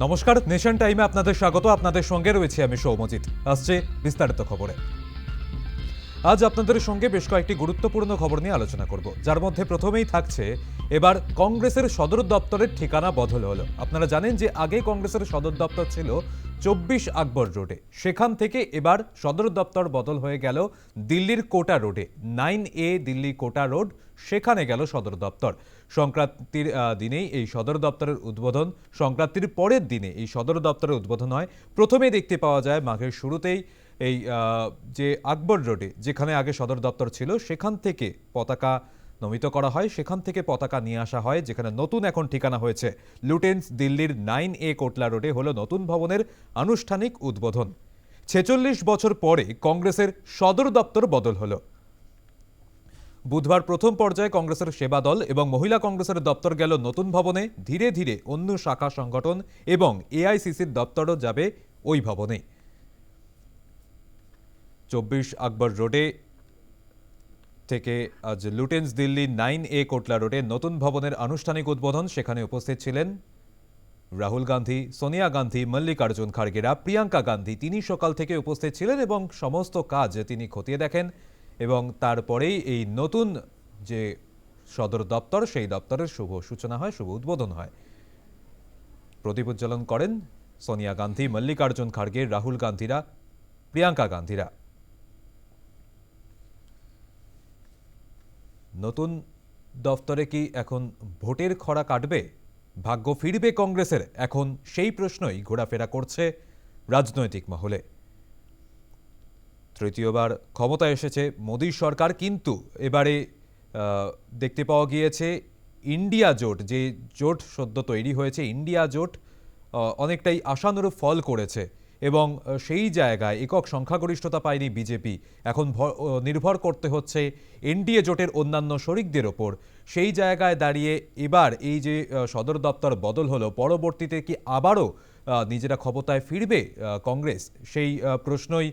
নমস্কার নেশন টাইমে আপনাদের স্বাগত। আপনাদের সঙ্গে রয়েছে আমি সৌমজিৎ। আসছে বিস্তারিত খবরে। আজ আপনাদের সঙ্গে বেশ কয়েকটি গুরুত্বপূর্ণ খবর নিয়ে আলোচনা করব। যার মধ্যে প্রথমেই থাকছে, এবার কংগ্রেসের সদর দপ্তরের ঠিকানা বদল হলো। আপনারা জানেন যে আগে কংগ্রেসের সদর দপ্তর ছিল চব্বিশ আকবর রোডে। সেখান থেকে এবার সদর দপ্তর বদল হয়ে গেল দিল্লির কোটা রোডে। Nine A Delhi Kota road, সেখানে গেল সদর দপ্তর। সংক্রান্তির দিনেই এই সদর দপ্তরের উদ্বোধন, সংক্রান্তির পরের দিনে এই সদর দপ্তরের উদ্বোধন হয়। প্রথমে দেখতে পাওয়া যায়, মাঘের শুরুতেই এই যে আকবর রোডে, যেখানে আগে সদর দপ্তর ছিল, সেখান থেকে পতাকা নমিত করা হয়। সেখান থেকে পতাকা নিয়ে আসা হয়, যেখানে নতুন এখন ঠিকানা হয়েছে। লুটেন্স দিল্লির নাইন এ কোটলা রোডে হলো নতুন ভবনের আনুষ্ঠানিক উদ্বোধন। ছেচল্লিশ বছর পরে কংগ্রেসের সদর দপ্তর বদল হলো। বুধবার প্রথম পর্যায়ে কংগ্রেসের সেবা দল এবং মহিলা কংগ্রেসের দপ্তর গেল নতুন ভবনে। ধীরে ধীরে অন্য শাখা সংগঠন এবং এআইসিসির দপ্তরও যাবে ওই ভবনে। চব্বিশ আকবর রোডে থেকে আজ Lutyens Delhi nine A Kotla রোডে নতুন ভবনের আনুষ্ঠানিক উদ্বোধন। সেখানে উপস্থিত ছিলেন রাহুল গান্ধী, সোনিয়া গান্ধী, মল্লিকার্জুন খাড়গেরা, প্রিয়াঙ্কা গান্ধী। তিনি সকাল থেকে উপস্থিত ছিলেন এবং সমস্ত কাজ তিনি খতিয়ে দেখেন এবং তারপরেই এই নতুন যে সদর দপ্তর, সেই দপ্তরের শুভ সূচনা হয়, শুভ উদ্বোধন হয়। প্রদীপ উজ্জ্বলন করেন সোনিয়া গান্ধী, মল্লিকার্জুন খাড়গে, রাহুল গান্ধীরা, প্রিয়াঙ্কা গান্ধীরা। নতুন দফতরে কি এখন ভোটের খরা কাটবে? ভাগ্য ফিরবে কংগ্রেসের? এখন সেই প্রশ্নই ঘোরাফেরা করছে রাজনৈতিক মহলে। তৃতীয়বার ক্ষমতায় এসেছে মোদী সরকার, কিন্তু এবারে দেখতে পাওয়া গিয়েছে ইন্ডিয়া জোট, যে জোট সদ্য তৈরি হয়েছে, ইন্ডিয়া জোট অনেকটাই আশানুরূপ ফল করেছে। এবং সেই জায়গায় একক সংখ্যাগরিষ্ঠতা পায়নি বিজেপি। এখন নির্ভর করতে হচ্ছে এনডিএ জোটের অন্যান্য শরিকদের ওপর। সেই জায়গায় দাঁড়িয়ে এবার এই যে সদর দপ্তর বদল হলো, পরবর্তীতে কি আবারও নিজেরা ক্ষমতায় ফিরবে কংগ্রেস? সেই প্রশ্নই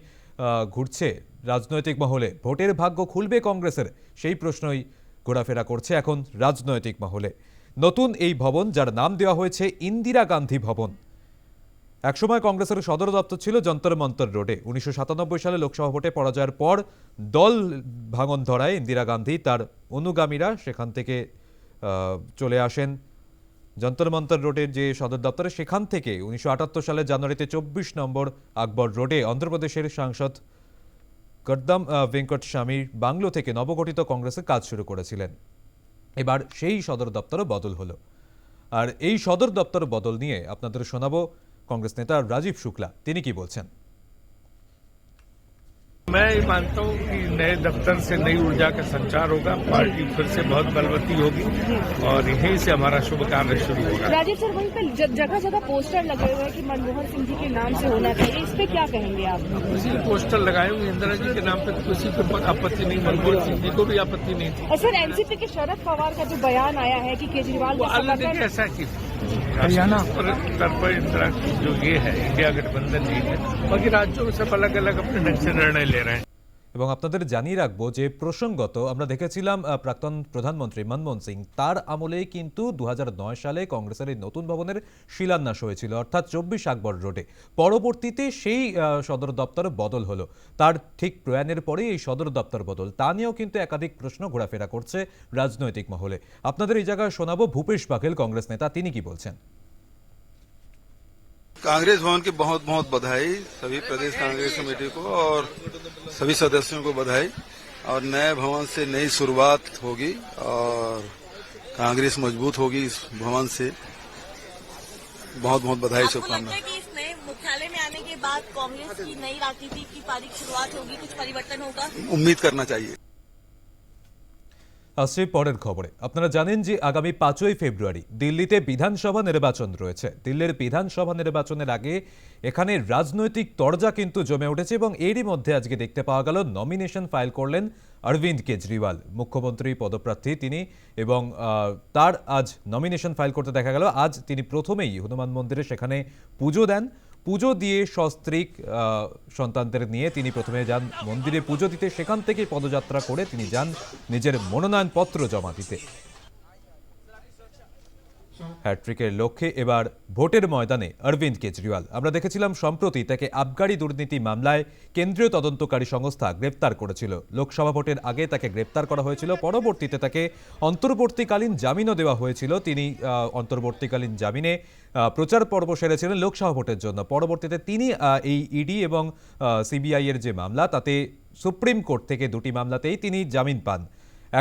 ঘুরছে রাজনৈতিক মহলে। ভোটের ভাগ্য খুলবে কংগ্রেসের, সেই প্রশ্নই ঘোরাফেরা করছে এখন রাজনৈতিক মহলে। নতুন এই ভবন, যার নাম দেওয়া হয়েছে ইন্দিরা গান্ধী ভবন। একসময় কংগ্রেসের সদর দপ্তর ছিল যন্তর মন্তর রোডে। উনিশশো সাতানব্বই সালে লোকসভা ভোটে পরাজয়ের পর দল ভাঙন ধরায় ইন্দিরা গান্ধী তার অনুগামীরা সেখান থেকে চলে আসেন। যন্তর মন্তর রোডের যে সদর দপ্তরে সেখান থেকে উনিশশো সালের জানুয়ারিতে চব্বিশ নম্বর আকবর রোডে অন্ধ্রপ্রদেশের সাংসদ গদ্দাম আহ, ভেঙ্কট স্বামী বাংলো থেকে নবগঠিত কংগ্রেসের কাজ শুরু করেছিলেন। এবার সেই সদর দপ্তরও বদল হলো। আর এই সদর দপ্তর বদল নিয়ে আপনাদের শোনাবো কংগ্রেস নেতা রাজীব শুক্লা তিনি কি বলছেন मैं ये मानता हूँ कि नए दफ्तर से नई ऊर्जा का संचार होगा पार्टी फिर से बहुत बलवती होगी और यहीं से हमारा शुभ कार्य शुरू होगा राजीव सर वहीं पे ज- जगह जगह पोस्टर लगे हुए हैं कि मनमोहन सिंह जी के नाम से होना चाहिए इस पे क्या कहेंगे आप किसी ने पोस्टर लगाए होंगे इंदिरा जी के नाम पे तो किसी को आपत्ति नहीं मनमोहन सिंह जी को भी आपत्ति नहीं थी और सर एनसीपी के शरद पवार का जो बयान आया है कि केजरीवाल वो का अलग समर्थन देखिए ऐसा कि हरियाणा। पर इंदिरा जो ये है, इंडिया गठबंधन ये है, बाकी राज्यों में सब अलग अलग अपने ढंग से निर्णय ले रहे हैं। এবং আপনাদের জানিয়ে রাখব যে প্রসঙ্গত আমরা দেখেছিলাম প্রাক্তন প্রধানমন্ত্রী মনমোহন সিং। তার আমলেই কিন্তু দু হাজার নয় সালে কংগ্রেসের এই নতুন ভবনের শিলান্যাস হয়েছিল, অর্থাৎ চব্বিশ আকবর রোডে। পরবর্তীতে সেই সদর দপ্তর বদল হলো। তার ঠিক প্রয়াণের পরেই এই সদর দপ্তর বদল। তা নিয়েও কিন্তু একাধিক প্রশ্ন ঘোরাফেরা করছে রাজনৈতিক মহলে। আপনাদের এই জায়গায় শোনাবো ভূপেশ বাঘেল, কংগ্রেস নেতা। তিনি কি বলছেন? कांग्रेस भवन की बहुत बहुत बधाई सभी प्रदेश कांग्रेस कमेटी को और सभी सदस्यों को बधाई। और नए भवन से नई शुरुआत होगी और कांग्रेस मज़बूत होगी इस भवन से। बहुत बहुत बधाई शुभकामनाएँ। नए मुख्यालय में आने के बाद कांग्रेस की नई राजनीति की तारीख शुरुआत होगी कुछ परिवर्तन होगा? उम्मीद करना चाहिए। আসছে পরের খবরে। আপনারা জানেন যে আগামী পাঁচই ফেব্রুয়ারি দিল্লিতে বিধানসভা নির্বাচন রয়েছে। দিল্লির বিধানসভা নির্বাচনের আগে এখানে রাজনৈতিক তরজা কিন্তু জমে উঠেছে এবং এরই মধ্যে আজকে দেখতে পাওয়া গেল নমিনেশন ফাইল করলেন অরবিন্দ কেজরিওয়াল, মুখ্যমন্ত্রী পদপ্রার্থী তিনি এবং তার আজ নমিনেশন ফাইল করতে দেখা গেল। আজ তিনি প্রথমেই হনুমান মন্দিরে সেখানে পুজো দেন। পুজো দিয়ে সস্ত্রীক সন্তানদের নিয়ে তিনি প্রথমে যান মন্দিরে পুজো দিতে। সেখান থেকে পদযাত্রা করে তিনি যান নিজের মনোনয়নপত্র জমা দিতে। হ্যাট্রিকের লক্ষ্যে এবার ভোটের ময়দানে অরবিন্দ কেজরিওয়াল। আমরা দেখেছিলাম সম্প্রতি তাকে আবগারি দুর্নীতি মামলায় কেন্দ্রীয় তদন্তকারী সংস্থা গ্রেপ্তার করেছিল। লোকসভা ভোটের আগে তাকে গ্রেপ্তার করা হয়েছিল, পরবর্তীতে তাকে অন্তর্বর্তীকালীন জামিনও দেওয়া হয়েছিল। তিনি অন্তর্বর্তীকালীন জামিনে প্রচার পর্ব সেরেছিলেন লোকসভা ভোটের জন্য। পরবর্তীতে তিনি এই ইডি এবং সিবিআইয়ের যে মামলা, তাতে সুপ্রিম কোর্ট থেকে দুটি মামলাতেই তিনি জামিন পান।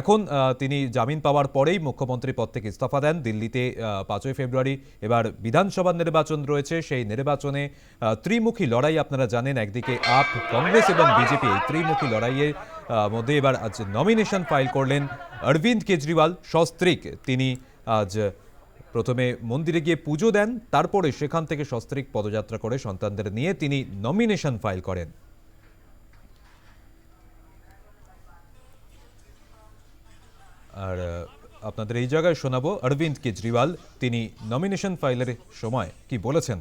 এখন তিনি জামিন পাওয়ার পরেই মুখ্যমন্ত্রী পদ থেকে ইস্তফা দেন। দিল্লিতে পাঁচই ফেব্রুয়ারি এবার বিধানসভা নির্বাচন রয়েছে। সেই নির্বাচনে ত্রিমুখী লড়াই আপনারা জানেন, একদিকে আপ, কংগ্রেস এবং বিজেপি এই ত্রিমুখী লড়াইয়ের মধ্যে এবার আজ নমিনেশন ফাইল করলেন অরবিন্দ কেজরিওয়াল। সস্ত্রীক তিনি আজ প্রথমে মন্দিরে গিয়ে পুজো দেন, তারপরে সেখান থেকে সস্ত্রীক পদযাত্রা করে সন্তানদের নিয়ে তিনি নমিনেশন ফাইল করেন। আর আহ, আপনাদের এই জায়গায় শোনাবো অরবিন্দ কেজরিওয়াল তিনি নমিনেশন ফাইলের সময় কি বলেছেন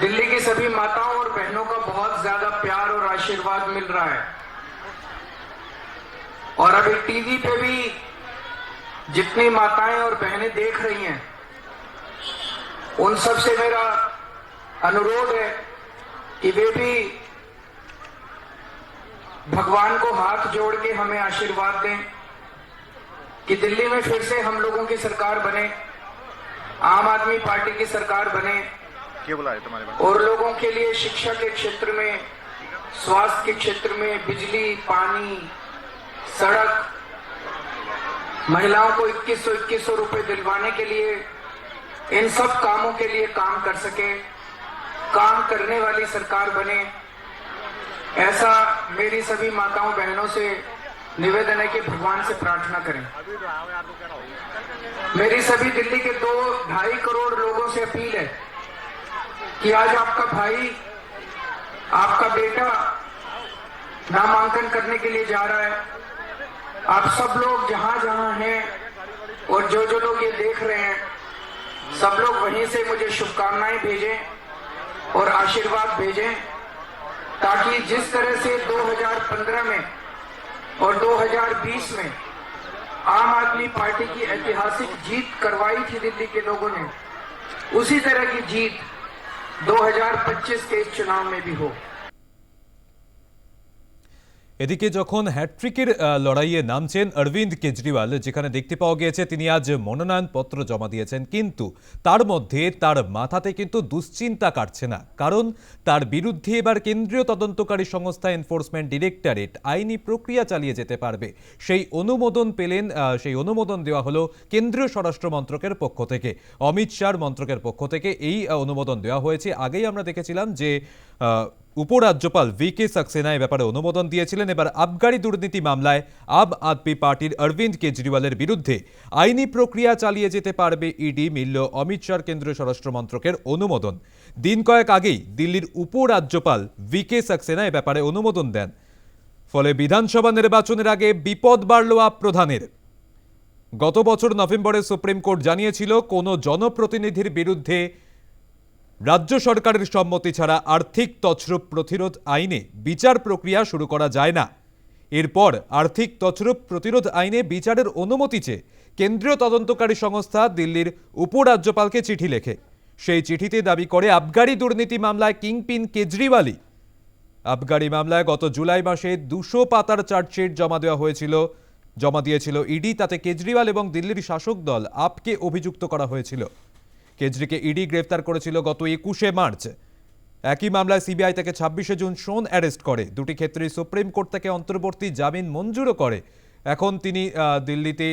दिल्ली की सभी माताओं और बहनों का बहुत ज्यादा प्यार और आशीर्वाद मिल रहा है और अभी टीवी पे भी जितनी माताएं और बहनें देख रही हैं उन सब से मेरा अनुरोध है कि वे भी भगवान को हाथ जोड़ के हमें आशीर्वाद दें कि दिल्ली में फिर से हम लोगों की सरकार बने आम आदमी पार्टी की सरकार बने क्या बोला है तुम्हारे और लोगों के लिए शिक्षा के क्षेत्र में स्वास्थ्य के क्षेत्र में बिजली पानी सड़क महिलाओं को 2100 2100 रुपए दिलवाने के लिए इन सब कामों के लिए काम कर सके काम करने वाली सरकार बने। ऐसा मेरी सभी माताओं, बहनों से निवेदन है कि भगवान से प्रार्थना करें। मेरी सभी दिल्ली के दो ढाई करोड़ लोगों से अपील है कि आज आपका भाई, आपका बेटा नामांकन करने के लिए जा रहा है। आप सब लोग जहाँ जहाँ हैं और जो जो लोग ये देख रहे हैं, सब लोग वहीं से मुझे शुभकामनाएँ भेजें और आशीर्वाद भेजें। ताकि जिस तरह से 2015 में और 2020 में आम आदमी पार्टी की ऐतिहासिक जीत करवाई थी दिल्ली के लोगों ने, उसी तरह की जीत 2025 के इस चुनाव में भी हो। এদিকে যখন হ্যাট্রিকের লড়াইয়ে নামছেন অরবিন্দ কেজরিওয়াল, যেখানে দেখতে পাওয়া গিয়েছে তিনি আজ মনোনয়নপত্র জমা দিয়েছেন, কিন্তু তার মধ্যে তার মাথাতে কিন্তু দুশ্চিন্তা কাটছে না। কারণ তার বিরুদ্ধে এবার কেন্দ্রীয় তদন্তকারী সংস্থা এনফোর্সমেন্ট ডিরেক্টরেট আইনি প্রক্রিয়া চালিয়ে যেতে পারবে। সেই অনুমোদন পেলেন সেই অনুমোদন দেওয়া হলো কেন্দ্রীয় স্বরাষ্ট্র মন্ত্রকের পক্ষ থেকে। অমিত শাহর মন্ত্রকের পক্ষ থেকে এই অনুমোদন দেওয়া হয়েছে। আগেই আমরা দেখেছিলাম যে উপরাজ্যপাল ভি কে সাক্সেনা এ ব্যাপারে অনুমোদন দিয়েছিলেন। এবার আবগারি দুর্নীতি মামলায় আম আদমি পার্টির অরবিন্দ কেজরিওয়ালের বিরুদ্ধে আইনি প্রক্রিয়া চালিয়ে যেতে পারবে ইডি, মিলল অমিত শাহ কেন্দ্রীয় স্বরাষ্ট্র মন্ত্রকের অনুমোদন। দিন কয়েক আগেই দিল্লির উপরাজ্যপাল ভি কে সাক্সেনা এ ব্যাপারে অনুমোদন দেন। ফলে বিধানসভা নির্বাচনের আগে বিপদ বাড়ল আপ প্রধানের। গত বছর নভেম্বরে সুপ্রিম কোর্ট জানিয়েছিল, কোনো জনপ্রতিনিধির বিরুদ্ধে রাজ্য সরকারের সম্মতি ছাড়া আর্থিক তছরূপ প্রতিরোধ আইনে বিচার প্রক্রিয়া শুরু করা যায় না। এরপর আর্থিক তছরূপ প্রতিরোধ আইনে বিচারের অনুমতি চেয়ে কেন্দ্রীয় তদন্তকারী সংস্থা দিল্লির উপরাজ্যপালকে চিঠি লেখে। সেই চিঠিতে দাবি করে আবগারি দুর্নীতি মামলায় কিংপিন কেজরিওয়ালই। আবগারি মামলায় গত জুলাই মাসে দুশো পাতার চার্জশিট জমা দেওয়া হয়েছিল। জমা দিয়েছিল ইডি, তাতে কেজরিওয়াল এবং দিল্লির শাসক দল আপকে অভিযুক্ত করা হয়েছিল। কেজরিকে ইডি গ্রেফতার করেছিল গত একুশে মার্চ। একই মামলায় সিবিআই তাকে ছাব্বিশে জুন সোন অ্যারেস্ট করে। দুটি ক্ষেত্রেই সুপ্রিম কোর্ট তাকে অন্তর্বর্তী জামিন মঞ্জুরও করে। এখন তিনি দিল্লিতে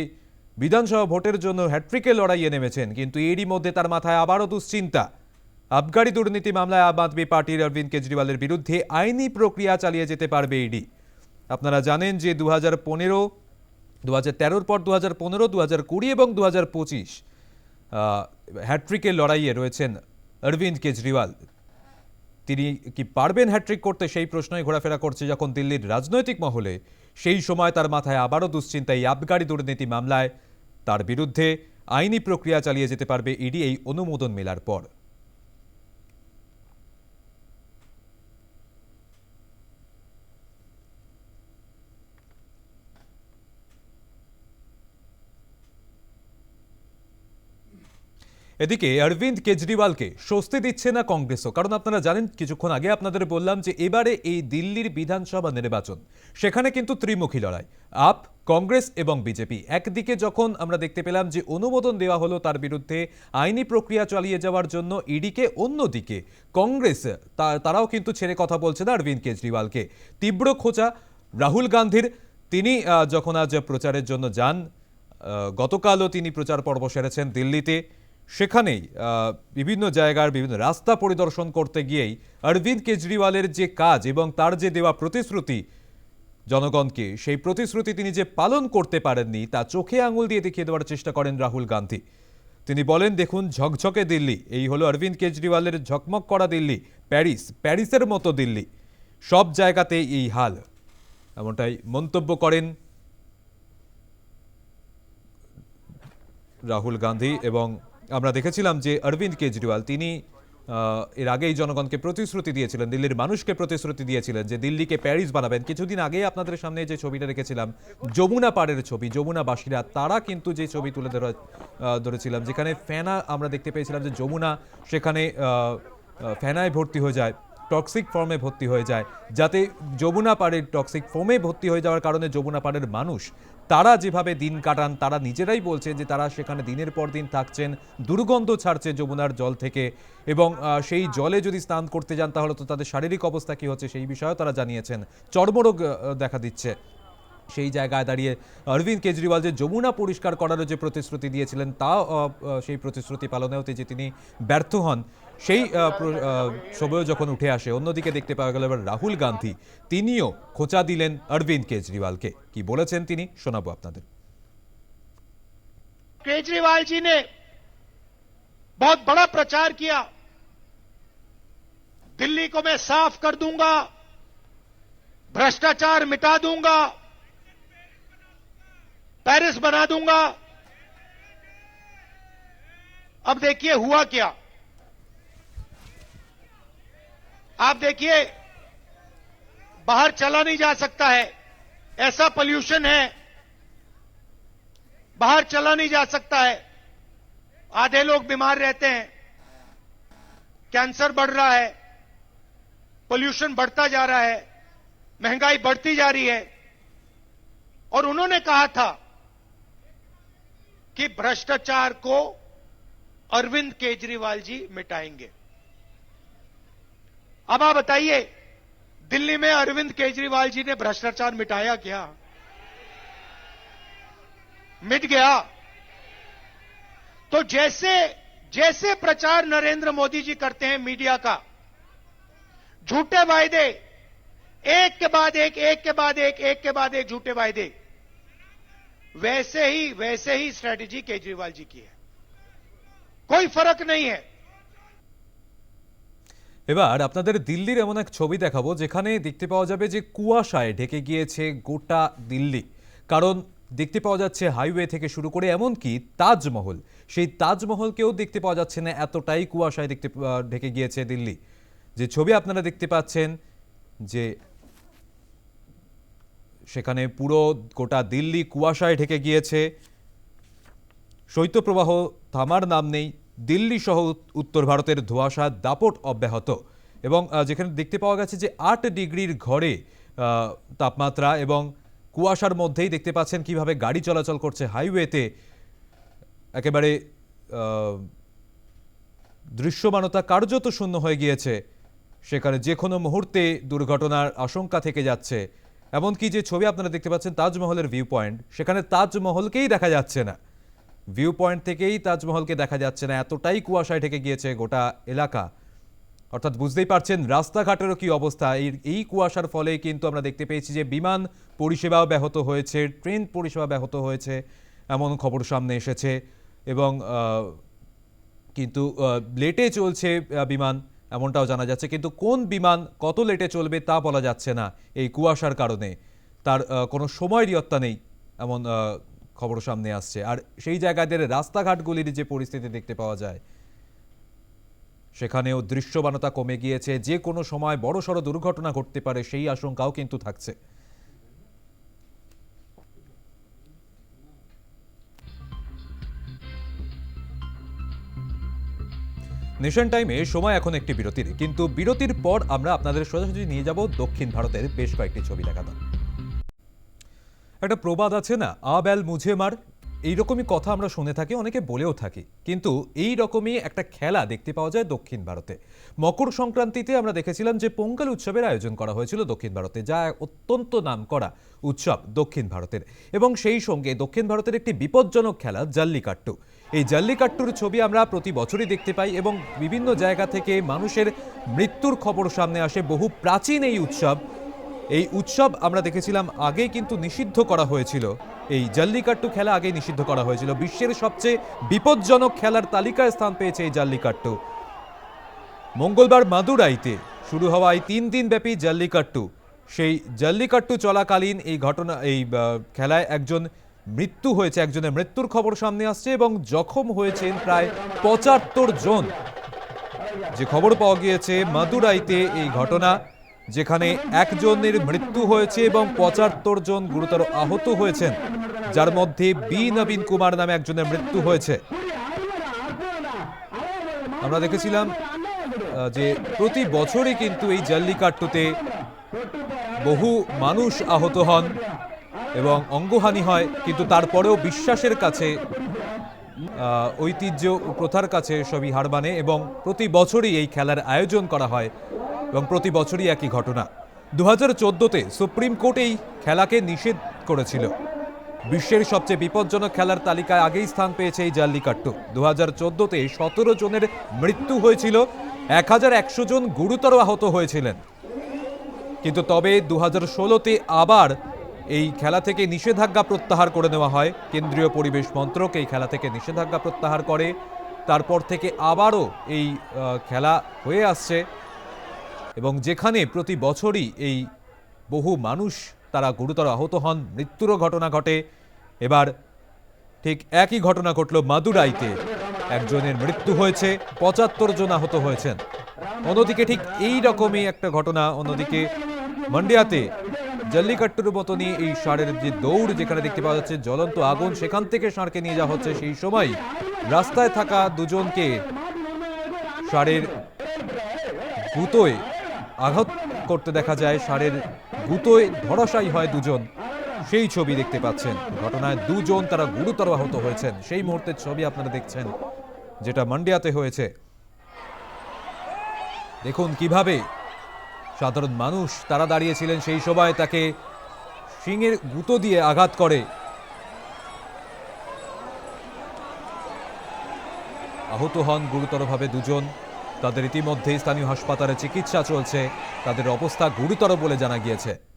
বিধানসভা ভোটের জন্য হ্যাট্রিকে লড়াইয়ে নেমেছেন, কিন্তু এরই মধ্যে তার মাথায় আবারও দুশ্চিন্তা। আবগারি দুর্নীতি মামলায় আম আদমি পার্টির অরবিন্দ কেজরিওয়ালের বিরুদ্ধে আইনি প্রক্রিয়া চালিয়ে যেতে পারবে ইডি। আপনারা জানেন যে দু হাজার পনেরো দু হাজার তেরোর পর দু হাজার পনেরো দু হাজার কুড়ি এবং দু হাজার পঁচিশ হ্যাট্রিকের লড়াইয়ে রয়েছেন অরবিন্দ কেজরিওয়াল। তিনি কি পারবেন হ্যাট্রিক করতে? সেই প্রশ্নই ঘোরাফেরা করছে যখন দিল্লির রাজনৈতিক মহলে। সেই সময় তার মাথায় আবারও দুশ্চিন্তা এই আবগারি দুর্নীতি মামলায়। তার বিরুদ্ধে আইনি প্রক্রিয়া চালিয়ে যেতে পারবে ইডি এই অনুমোদন মেলার পর। এদিকে অরবিন্দ কেজরিওয়ালকে স্বস্তি দিচ্ছে না কংগ্রেসও। কারণ আপনারা জানেন, কিছুক্ষণ আগে আপনাদের বললাম যে এবারে এই দিল্লির বিধানসভা নির্বাচন, সেখানে কিন্তু ত্রিমুখী লড়াই। আপ, কংগ্রেস এবং বিজেপি। একদিকে যখন আমরা দেখতে পেলাম যে অনুমোদন দেওয়া হলো তার বিরুদ্ধে আইনি প্রক্রিয়া চালিয়ে যাওয়ার জন্য ইডিকে, অন্যদিকে কংগ্রেস তারাও কিন্তু ছেড়ে কথা বলছে না অরবিন্দ কেজরিওয়ালকে। তীব্র খোঁচা, রাহুল গান্ধীর। তিনি যখন আজ প্রচারের জন্য যান গতকালও তিনি প্রচার পর্ব সেরেছেন দিল্লিতে। সেখানেই বিভিন্ন জায়গার বিভিন্ন রাস্তা পরিদর্শন করতে গিয়েই অরবিন্দ কেজরিওয়ালের যে কাজ এবং তার যে দেওয়া প্রতিশ্রুতি, জনগণকে সেই প্রতিশ্রুতি তিনি যে পালন করতে পারেননি, তা চোখে আঙুল দিয়ে দেখিয়ে দেওয়ার চেষ্টা করেন রাহুল গান্ধী। তিনি বলেন, দেখুন, ঝকঝকে দিল্লি, এই হলো অরবিন্দ কেজরিওয়ালের ঝকমক করা দিল্লি, প্যারিস, প্যারিসের মতো দিল্লি, সব জায়গাতে এই হাল। এমনটাই মন্তব্য করেন রাহুল গান্ধী এবং আমরা দেখেছিলাম যে অরবিন্দ কেজরিওয়াল, তিনি এর আগেই জনগণকে প্রতিশ্রুতি দিয়েছিলেন, দিল্লির মানুষকে প্রতিশ্রুতি দিয়েছিলেন যে দিল্লিকে প্যারিস বানাবেন। কিছুদিন আগে আপনাদের সামনে যে ছবিটা রেখেছিলাম, যমুনা পাড়ের ছবি, যমুনাবাসীরা, তারা কিন্তু যে ছবি তুলে ধরা ধরেছিলাম, যেখানে ফেনা, আমরা দেখতে পেয়েছিলাম যে যমুনা সেখানে ফেনায় ভর্তি হয়ে যায় টক্সিক ফর্মে ভর্তি হয়ে যায়, যাতে যমুনা পাড়ের টক্সিক ফর্মে ভর্তি হয়ে যাওয়ার কারণে যমুনা পাড়ের মানুষ তারা যেভাবে দিন কাটান, তারা নিজেরাই বলছে যে তারা সেখানে দিনের পর দিন থাকছেন, দুর্গন্ধ ছাড়ছে যমুনার জল থেকে এবং সেই জলে যদি স্নান করতে যান তাহলে তো তাদের শারীরিক অবস্থা কী হচ্ছে সেই বিষয়েও তারা জানিয়েছেন। চর্মরোগ দেখা দিচ্ছে। সেই জায়গায় দাঁড়িয়ে অরবিন্দ কেজরিওয়াল যে যমুনা পরিষ্কার করারও যে প্রতিশ্রুতি দিয়েছিলেন, তা সেই প্রতিশ্রুতি পালনেও যে তিনি ব্যর্থ হন সেই আহ, প্র- আহ, ছবিও যখন উঠে আসে অন্যদিকে দেখতে পাওয়া গেল এবার রাহুল গান্ধী তিনিও খোঁচা দিলেন অরবিন্দ কেজরিওয়ালকে কি বলেছেন তিনি শোনাবো আপনাদের केजरीवाल जी ने बहुत बड़ा प्रचार किया दिल्ली को मैं साफ कर दूंगा भ्रष्टाचार मिटा दूंगा पेरिस बना दूंगा अब देखिए हुआ क्या आप देखिए, बाहर चला नहीं जा सकता है। ऐसा पोल्यूशन है। बाहर चला नहीं जा सकता है। आधे लोग बीमार रहते हैं। कैंसर बढ़ रहा है। पोल्यूशन बढ़ता जा रहा है। महँगाई बढ़ती जा रही है। और उन्होंने कहा था कि भ्रष्टाचार को अरविंद केजरीवाल जी मिटाएँगे। अब आप बताइए, दिल्ली में अरविंद केजरीवाल जी ने भ्रष्टाचार मिटाया क्या? मिट गया। तो जैसे जैसे प्रचार नरेंद्र मोदी जी करते हैं मीडिया का, झूठे वायदे, एक के बाद एक एक के बाद एक एक के बाद एक झूठे वायदे, वैसे ही वैसे ही स्ट्रेटेजी केजरीवाल जी की है। कोई फ़र्क नहीं है। এবার আপনাদের দিল্লির এমন এক ছবি দেখাবো, যেখানে দেখতে পাওয়া যাবে যে কুয়াশায় ঢেকে গিয়েছে গোটা দিল্লি। কারণ দেখতে পাওয়া যাচ্ছে হাইওয়ে থেকে শুরু করে এমনকি তাজমহল। সেই তাজমহলকেও দেখতে পাওয়া যাচ্ছে না এতটাই কুয়াশায় দেখতে ঢেকে গিয়েছে দিল্লি। যে ছবি আপনারা দেখতে পাচ্ছেন যে সেখানে পুরো গোটা দিল্লি কুয়াশায় ঢেকে গিয়েছে। শৈত্যপ্রবাহ থামার নাম নেই। দিল্লি সহ উত্তর ভারতের ধোঁয়াশা দাপট অব্যাহত এবং যেখানে দেখতে পাওয়া গেছে যে আট ডিগ্রির ঘরে তাপমাত্রা এবং কুয়াশার মধ্যেই দেখতে পাচ্ছেন কীভাবে গাড়ি চলাচল করছে হাইওয়েতে। একেবারে দৃশ্যমানতা কার্যত শূন্য হয়ে গিয়েছে। সেখানে যে কোনো মুহূর্তে দুর্ঘটনার আশঙ্কা থেকে যাচ্ছে। এমনকি যে ছবি আপনারা দেখতে পাচ্ছেন তাজমহলের ভিউ পয়েন্ট সেখানে তাজমহলকেই দেখা যাচ্ছে না। ভিউ পয়েন্ট থেকেই তাজমহলকে দেখা যাচ্ছে না। এতটাই কুয়াশায় ঢেকে গিয়েছে গোটা এলাকা। অর্থাৎ বুঝতেই পারছেন রাস্তাঘাটেরও কি অবস্থা। এই এই কুয়াশার ফলে কিন্তু আমরা দেখতে পেয়েছি যে বিমান পরিষেবাও ব্যাহত হয়েছে, ট্রেন পরিষেবা ব্যাহত হয়েছে, এমন খবর সামনে এসেছে। এবং কিন্তু লেটে চলছে বিমান, এমনটাও জানা যাচ্ছে। কিন্তু কোন বিমান কত লেটে চলবে তা বলা যাচ্ছে না এই কুয়াশার কারণে। তার কোনো সময় নিয়ত্তা নেই, এমন খবর সামনে আসছে। আর সেই জায়গাদের রাস্তাঘাটগুলির যে পরিস্থিতি দেখতে পাওয়া যায়, সেখানেও দৃশ্যমানতা কমে গিয়েছে। যে কোনো সময় বড়সড় দুর্ঘটনা ঘটতে পারে, সেই আশঙ্কাও কিন্তু থাকছে। নেশন টাইমে সময় এখন একটি বিরতির। কিন্তু বিরতির পর আমরা আপনাদের সোজাসুজি নিয়ে যাব দক্ষিণ ভারতের বেশ কয়েকটি ছবি দেখাতাম একটা প্রবাদ আছে না? আ মুঝে মার। এইরকমই কথা আমরা শুনে থাকি, অনেকে বলেও থাকি। কিন্তু এই রকমই একটা খেলা দেখতে পাওয়া যায় দক্ষিণ ভারতে। মকর সংক্রান্তিতে আমরা দেখেছিলাম যে পোঙ্গল উৎসবের আয়োজন করা হয়েছিল দক্ষিণ ভারতে, যা অত্যন্ত নামকরা উৎসব দক্ষিণ ভারতের। এবং সেই সঙ্গে দক্ষিণ ভারতের একটি বিপজ্জনক খেলা, জাল্লিকাট্টু। এই জাল্লিকাট্টুর ছবি আমরা প্রতি বছরই দেখতে পাই এবং বিভিন্ন জায়গা থেকে মানুষের মৃত্যুর খবর সামনে আসে। বহু প্রাচীন এই উৎসব এই উৎসব আমরা দেখেছিলাম আগে কিন্তু নিষিদ্ধ করা হয়েছিল। এই জাল্লিকাট্টু খেলা আগে নিষিদ্ধ করা হয়েছিল। বিশ্বের সবচেয়ে বিপজ্জনক খেলার তালিকায় স্থান পেয়েছে এই জাল্লিকাট্টু। মঙ্গলবার মাদুরাইতে শুরু হওয়া এই তিন দিন ব্যাপী জাল্লিকাট্টু। সেই জাল্লিকাট্টু চলাকালীন এই ঘটনা, এই খেলায় একজন মৃত্যু হয়েছে, একজনের মৃত্যুর খবর সামনে আসছে এবং জখম হয়েছেন প্রায় পঁচাত্তর জন। যে খবর পাওয়া গিয়েছে মাদুরাইতে এই ঘটনা যেখানে একজনের মৃত্যু হয়েছে এবং পঁচাত্তর জন গুরুতর আহত হয়েছেন, যার মধ্যে বি নবীন কুমার নামে একজনের মৃত্যু হয়েছে। আমরা দেখেছিলাম যে প্রতি বছরই কিন্তু এই জাল্লিকাট্টুতে বহু মানুষ আহত হন এবং অঙ্গহানি হয়, কিন্তু তারপরেও বিশ্বাসের কাছে ঐতিহ্য ও প্রথার কাছে সবই হার মানে এবং প্রতি বছরই এই খেলার আয়োজন করা হয়। এবং প্রতি বছরই একই ঘটনা। দু হাজার চোদ্দোতে সুপ্রিম কোর্ট এই খেলাকে নিষেধ করেছিল। বিশ্বের সবচেয়ে বিপজ্জনক খেলার তালিকায় আগেই স্থান পেয়েছে এই জাল্লিকাট্টু। দু হাজার চোদ্দোতে সতেরো জনের মৃত্যু হয়েছিল এক হাজার একশো জন গুরুতর আহত হয়েছিলেন। কিন্তু তবে দু হাজার ষোলোতে আবার এই খেলা থেকে নিষেধাজ্ঞা প্রত্যাহার করে নেওয়া হয়। কেন্দ্রীয় পরিবেশ মন্ত্রক এই খেলা থেকে নিষেধাজ্ঞা প্রত্যাহার করে। তারপর থেকে আবারও এই খেলা হয়ে আসছে। এবং যেখানে প্রতি বছরই এই বহু মানুষ তারা গুরুতর আহত হন, মৃত্যুরও ঘটনা ঘটে। এবার ঠিক একই ঘটনা ঘটল মাদুরাইতে। একজনের মৃত্যু হয়েছে, পঁচাত্তর জন আহত হয়েছেন। অন্যদিকে ঠিক এই রকমই একটা ঘটনা, অন্যদিকে মান্ডিয়াতে জল্লিকাট্টুর মতনই এই ষাঁড়ের যে দৌড় যেখানে দেখতে পাওয়া যাচ্ছে, জ্বলন্ত আগুন সেখান থেকে ষাঁড়কে নিয়ে যাওয়া হচ্ছে। সেই সময় রাস্তায় থাকা দুজনকে ষাঁড়ের গুতোয় আঘাত করতে দেখা যায়, ষাঁড়ের গুতোয় ধরাশায়ী হয় দুজন। সেই ছবি দেখতে পাচ্ছেন। ঘটনায় দুজন তারা গুরুতর আহত হয়েছেন। সেই মুহূর্তের ছবি আপনারা দেখছেন, যেটা মান্ডিয়াতে হয়েছে। দেখুন কীভাবে সাধারণ মানুষ তারা দাঁড়িয়েছিলেন সেই সময় তাকে শিঙের গুঁতো দিয়ে আঘাত করে। আহত হন গুরুতরভাবে দুজন। তাদের ইতিমধ্যেই স্থানীয় হাসপাতালে চিকিৎসা চলছে। তাদের অবস্থা গুরুতর বলে জানা গিয়েছে।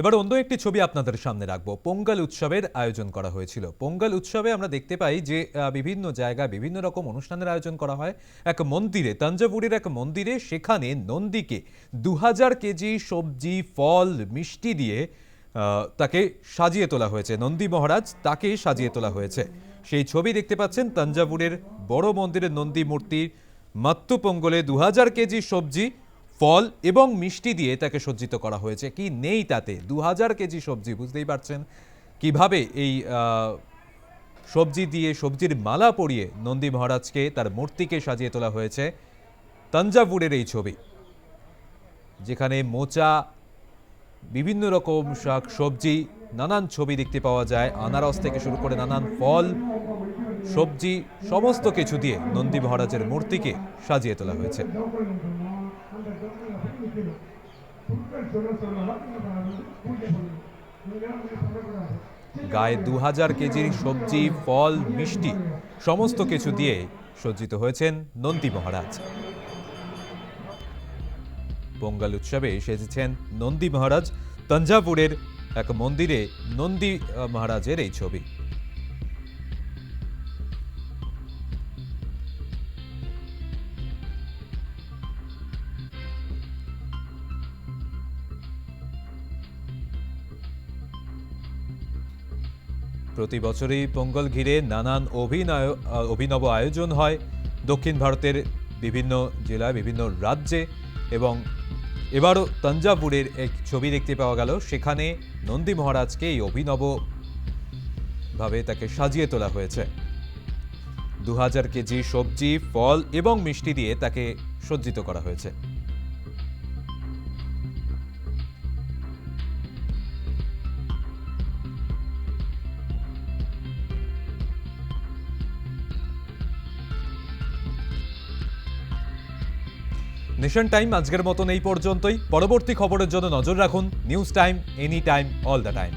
এবার অন্য একটি ছবি আপনাদের সামনে রাখব। পোঙ্গল উৎসবের আয়োজন করা হয়েছিল। পোঙ্গল উৎসবে আমরা দেখতে পাই যে বিভিন্ন জায়গায় বিভিন্ন রকম অনুষ্ঠানের আয়োজন করা হয়। এক মন্দিরে তাঞ্জাবুরের এক মন্দিরে সেখানে নন্দীকে দু হাজার কেজি সবজি, ফল, মিষ্টি দিয়ে তাকে সাজিয়ে তোলা হয়েছে। নন্দী মহারাজ তাকে সাজিয়ে তোলা হয়েছে। সেই ছবি দেখতে পাচ্ছেন তাঞ্জাবুরের বড় মন্দিরের নন্দী মূর্তি মাত্তু পোঙ্গলে দু হাজার কেজি সবজি ফল এবং মিষ্টি দিয়ে তাকে সজ্জিত করা হয়েছে। কি নেই তাতে? দু হাজার কেজি সবজি, বুঝতেই পারছেন? কীভাবে এই সবজি দিয়ে সবজির মালা পরিয়ে নন্দী মহারাজকে তার মূর্তিকে সাজিয়ে তোলা হয়েছে তাঞ্জাবুরের এই ছবি। যেখানে মোচা, বিভিন্ন রকম শাক সবজি, নানান ছবি দেখতে পাওয়া যায়। আনারস থেকে শুরু করে নানান ফল, সবজি, সমস্ত কিছু দিয়ে নন্দী মহারাজের মূর্তিকে সাজিয়ে তোলা হয়েছে। গায়ে দু হাজার কেজির সবজি ফল মিষ্টি সমস্ত কিছু দিয়ে সজ্জিত হয়েছেন নন্দী মহারাজ। পোঙ্গল উৎসবে সেজেছেন নন্দী মহারাজ। তঞ্জাবুরের এক মন্দিরে নন্দী মহারাজের এই ছবি। প্রতি বছরই পোঙ্গল ঘিরে নানান অভিনয় অভিনব আয়োজন হয়। দক্ষিণ ভারতের বিভিন্ন জেলায় বিভিন্ন রাজ্যে এবং এবারও তঞ্জাবুরের এক ছবি দেখতে পাওয়া গেল। সেখানে নন্দী মহারাজকে এই অভিনব ভাবে তাকে সাজিয়ে তোলা হয়েছে। দু হাজার কেজি সবজি, ফল এবং মিষ্টি দিয়ে তাকে সজ্জিত করা হয়েছে। নেশন টাইম আজকের মতন এই পর্যন্তই। পরবর্তী খবরের জন্য নজর রাখুন। News time any time all the time